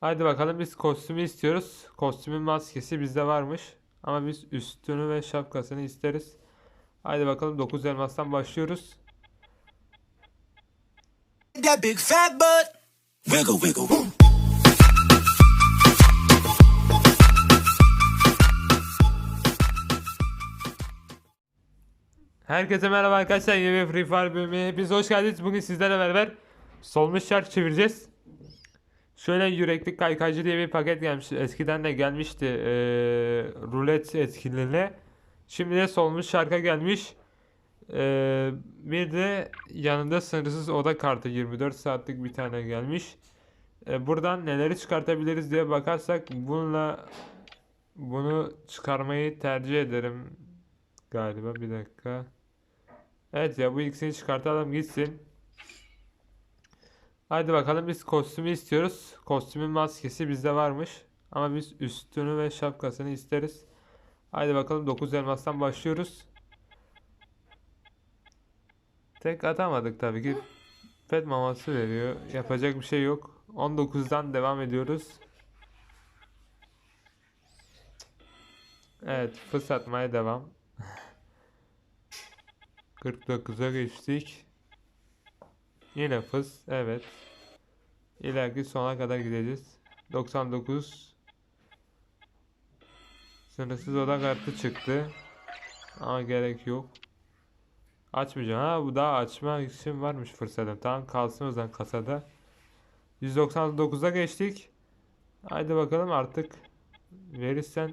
Hadi bakalım biz kostümü istiyoruz. Kostümün maskesi bizde varmış. Ama biz üstünü ve şapkasını isteriz. Hadi bakalım 9 elmastan başlıyoruz. That big fat butt. Wiggle, wiggle, woo. Herkese merhaba arkadaşlar. Yeni bir Free Fire bölümüne hepiniz hoş geldiniz. Bugün sizlerle beraber solmuş şark çevireceğiz. Şöyle yürekli kaykaycı diye bir paket gelmiş. Eskiden de gelmişti eee rulet etkinliğine. Şimdi de solmuş şarka gelmiş. Eee, bir de yanında sınırsız oda kartı 24 saatlik bir tane gelmiş. E, buradan neleri çıkartabiliriz diye bakarsak bununla bunu çıkarmayı tercih ederim galiba bir dakika. Evet ya bu ikisini çıkartalım gitsin. Haydi bakalım biz kostümü istiyoruz. Kostümün maskesi bizde varmış. Ama biz üstünü ve şapkasını isteriz. Haydi bakalım 9 elmastan başlıyoruz. Tek atamadık tabii ki. Pet maması veriyor. Yapacak bir şey yok. 19'dan devam ediyoruz. Evet, fıs atmaya devam. 49'a geçtik. Yine fıs, evet. İleriki sona kadar gideceğiz. 99 Sınırsız oda kartı çıktı. Ama gerek yok. Açmayacağım. Ha bu daha açma için varmış fırsatım. Tamam kalsın o zaman kasada. 199'a geçtik. Haydi bakalım artık verirsen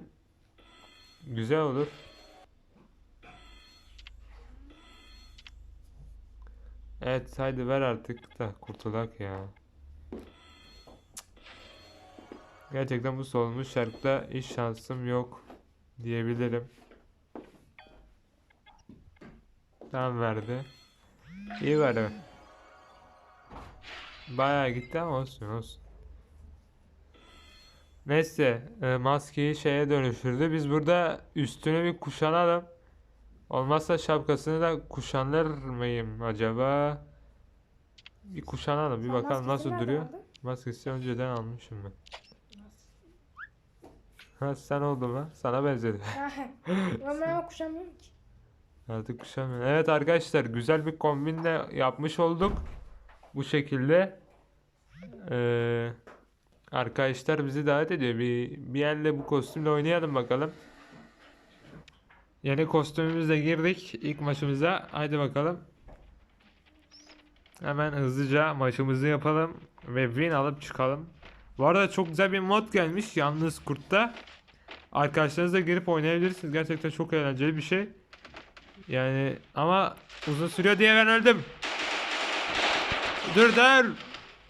güzel olur. Evet haydi ver artık da kurtulak ya. Gerçekten bu solmuş şarkıda hiç şansım yok diyebilirim. Tam verdi. İyi var Bayağı gitti ama olsun olsun. Neyse e, maskeyi şeye dönüştürdü. Biz burada üstüne bir kuşanalım. Olmazsa şapkasını da kuşanır mıyım acaba? Bir kuşanalım bir Sen bakalım nasıl nereden duruyor. aldın? Maskesi önceden almışım ben. Ha sen oldun lan. Sana benzedi. Ama ben kuşamıyorum ki. Artık kuşamıyorum. Evet arkadaşlar güzel bir kombin de yapmış olduk. Bu şekilde. Ee, arkadaşlar bizi davet ediyor. Bir, bir yerle bu kostümle oynayalım bakalım. Yeni kostümümüzle girdik ilk maçımıza. Haydi bakalım. Hemen hızlıca maçımızı yapalım ve win alıp çıkalım. Bu arada çok güzel bir mod gelmiş Yalnız Kurt'ta. Arkadaşlarınızla girip oynayabilirsiniz. Gerçekten çok eğlenceli bir şey. Yani ama uzun sürüyor diye ben öldüm. Dur dur.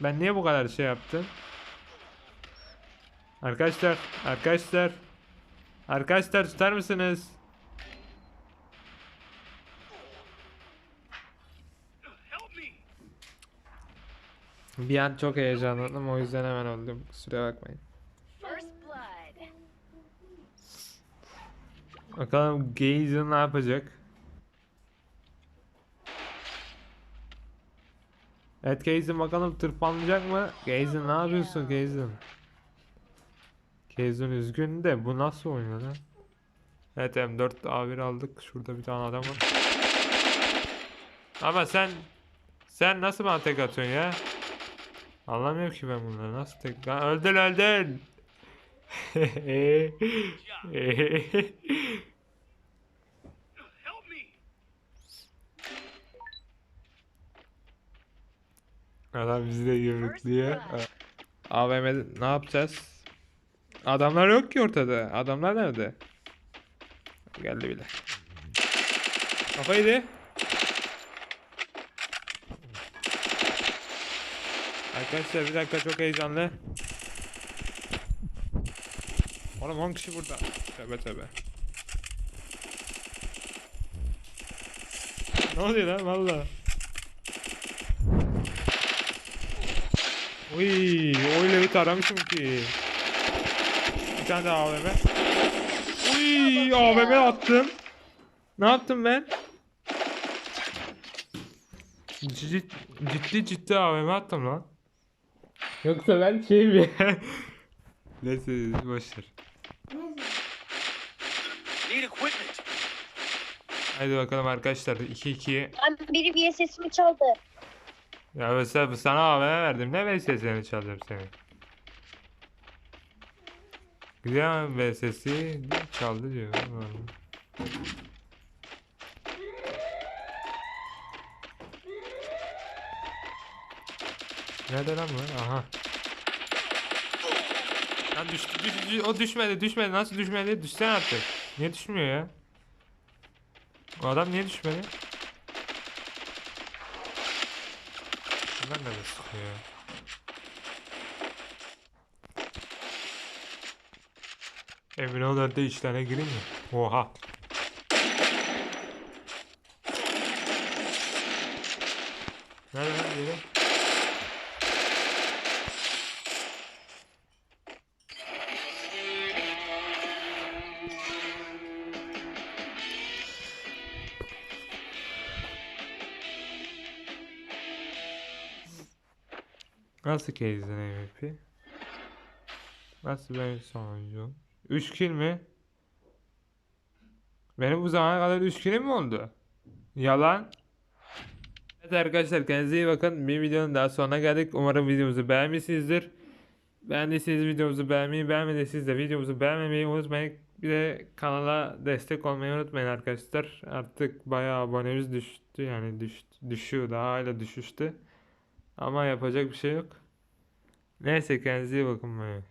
Ben niye bu kadar şey yaptım? Arkadaşlar, arkadaşlar. Arkadaşlar tutar mısınız? Bir an çok heyecanlandım o yüzden hemen öldüm. Kusura bakmayın. Bakalım Gazer ne yapacak? Evet Gazer bakalım tırpanlayacak mı? Gazer ne yapıyorsun Gazer? Gazer üzgün de bu nasıl oynuyor lan? Evet M4 A1 aldık. Şurada bir tane adam var. Ama sen sen nasıl bana tek atıyorsun ya? Anlamıyorum ki ben bunları. Nasıl tek... Lan öldün öldün. Adam bizi de yumrukluyor. AVM'de ne yapacağız? Adamlar yok ki ortada. Adamlar nerede? Geldi bile. Kafayı Arkadaşlar bir dakika çok heyecanlı. Oğlum 10 kişi burada. Tövbe tövbe. Ne oluyor lan valla? Uy, öyle bir taramışım ki. Bir tane daha AVM. Uy, AVM attım. Ne yaptım ben? Ciddi ciddi, ciddi AVM attım lan. Yoksa ben şey mi? Neyse boşver. Haydi bakalım arkadaşlar 2-2. Abi biri bir sesimi çaldı. Ya mesela sana AVM verdim. Ne VSS'ini çalacağım seni? Gidiyor VSS'i çaldı diyor. Nerede lan bu? Aha. Lan düştü, düş- düş- o düşmedi, düşmedi. Nasıl düşmedi? Düşsene artık. Niye düşmüyor ya? O adam niye düşmedi? Bunlar nerede sıkıyor? Emin ol önde işlerine gireyim mi? Oha. Nerede lan yeri? Nasıl Case'den MVP? Nasıl ben sonuncu? 3 kill mi? Benim bu zamana kadar 3 killim mi oldu? Yalan. Evet arkadaşlar kendinize iyi bakın. Bir videonun daha sonuna geldik. Umarım videomuzu beğenmişsinizdir. Beğendiyseniz videomuzu beğenmeyi, beğenmediyseniz de videomuzu beğenmemeyi unutmayın. Bir de kanala destek olmayı unutmayın arkadaşlar. Artık bayağı abonemiz düştü. Yani düş, düşüyor. Daha hala düşüştü. Ama yapacak bir şey yok. Neyse kendinize iyi bakın.